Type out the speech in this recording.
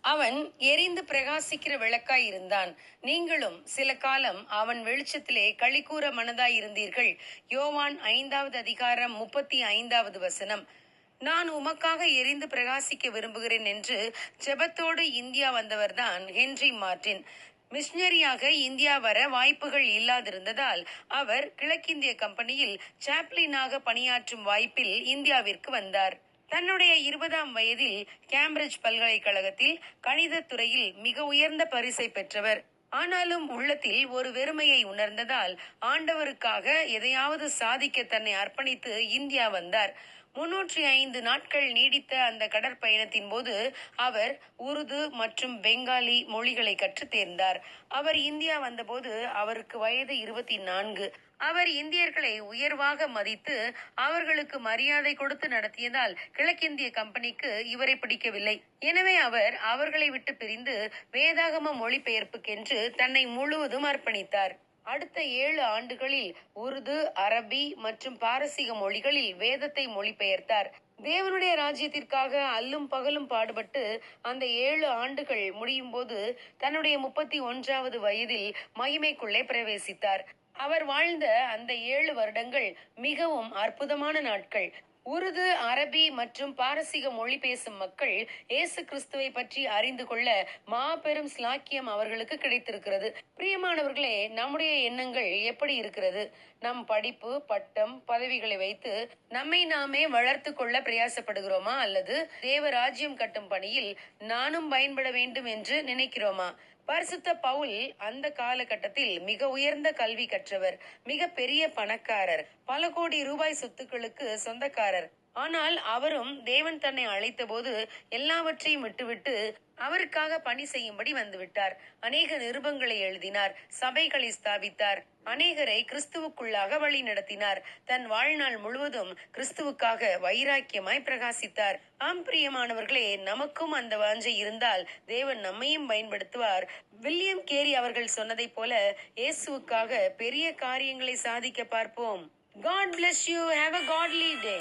அவன் எரிந்து பிரகாசிக்கிற விளக்காய் இருந்தான். நீங்களும் சில காலம் அவன் வெளிச்சத்திலே களிக்கூற மனதாய் இருந்தீர்கள். யோவான் ஐந்தாவது அதிகாரம் முப்பத்தி ஐந்தாவது வசனம். நான் உமக்காக எரிந்து பிரகாசிக்க விரும்புகிறேன் என்று ஜெபத்தோடு இந்தியா வந்தவர்தான் ஹென்றி மார்டின் மிஷினரியாக இந்தியா வர வாய்ப்புகள் இல்லாதிருந்ததால் அவர் கிழக்கிந்திய கம்பெனியில் சாப்ளினாக பணியாற்றும் வாய்ப்பில் இந்தியாவிற்கு வந்தார். தன்னுடைய இருபதாம் வயதில் கேம்பிரிட்ஜ் பல்கலைக்கழகத்தில் கணிதத் துறையில் மிக உயர்ந்த பரிசை பெற்றவர். ஆனாலும் உள்ளத்தில் ஒரு வெறுமையை உணர்ந்ததால் ஆண்டவருக்காக எதையாவது சாதிக்க தன்னை அர்ப்பணித்து இந்தியா வந்தார். முன்னூற்றி ஐந்து நாட்கள் நீடித்த அந்த கடற்பயணத்தின் போது அவர் உருது மற்றும் பெங்காலி மொழிகளை கற்றுத் தேர்ந்தார். அவர் இந்தியா வந்தபோது அவருக்கு வயது இருபத்தி நான்கு. அவர் இந்தியர்களை உயர்வாக மதித்து அவர்களுக்கு மரியாதை கொடுத்து நடத்தியதால் கிழக்கிந்திய கம்பெனிக்கு இவரை பிடிக்கவில்லை. எனவே அவர் அவர்களை விட்டு பிரிந்து வேதாகம மொழிபெயர்ப்புக்கென்று தன்னை முழுவதும் அர்ப்பணித்தார். அடுத்த ஏழு ஆண்டுகளில் உருது அரபி மற்றும் பாரசீக மொழிகளில் வேதத்தை மொழிபெயர்த்தார். தேவனுடைய ராஜ்யத்திற்காக அல்லும் பகலும் பாடுபட்டு அந்த ஏழு ஆண்டுகள் முடியும் போது தன்னுடைய முப்பத்தி ஒன்றாவது வயதில் மகிமைக்குள்ளே பிரவேசித்தார். அவர் வாழ்ந்த அந்த ஏழு வருடங்கள் மிகவும் அற்புதமான நாட்கள். உருது அரபி மற்றும் பாரசீக மொழி பேசும் மக்கள் இயேசு கிறிஸ்துவை பற்றி அறிந்து கொள்ள மாபெரும் ஸ்லாக்கியம் அவர்களுக்கு கிடைத்திருக்கிறது. பிரியமானவர்களே நம்முடைய எண்ணங்கள் எப்படி இருக்கிறது? நம் படிப்பு பட்டம் பதவிகளை வைத்து நம்மை நாமே வளர்த்து கொள்ள பிரயாசப்படுகிறோமா? அல்லது தேவ ராஜ்யம் கட்டும் பணியில் நானும் பயன்பட வேண்டும் என்று நினைக்கிறோமா? பரிசுத்த பவுல் அந்த காலகட்டத்தில் மிக உயர்ந்த கல்வி கற்றவர் மிக பெரிய பணக்காரர் பல கோடி ரூபாய் சொத்துக்களுக்கு சொந்தக்காரர். ஆனால் அவரும் தேவன் தன்னை அழைத்த போது எல்லாவற்றையும் விட்டுவிட்டு அவருக்காக பணி செய்யும்படி வந்துவிட்டார். அநேக நிருபங்களை எழுதினார் சபைகளை ஸ்தாபித்தார் அநேகரை கிறிஸ்துவுக்குள்ளாக வழி நடத்தினார். தன் வாழ்நாள் முழுவதும் கிறிஸ்துவுக்காக வைராக்கியமாய் பிரகாசித்தார். ஆம் பிரியமானவர்களே நமக்கும் அந்த வாஞ்சை இருந்தால் தேவன் நம்மையும் பயன்படுத்துவார். வில்லியம் கேரி அவர்கள் சொன்னதைப் போல இயேசுவுக்காக பெரிய காரியங்களை சாதிக்க பார்ப்போம். God bless you have a godly day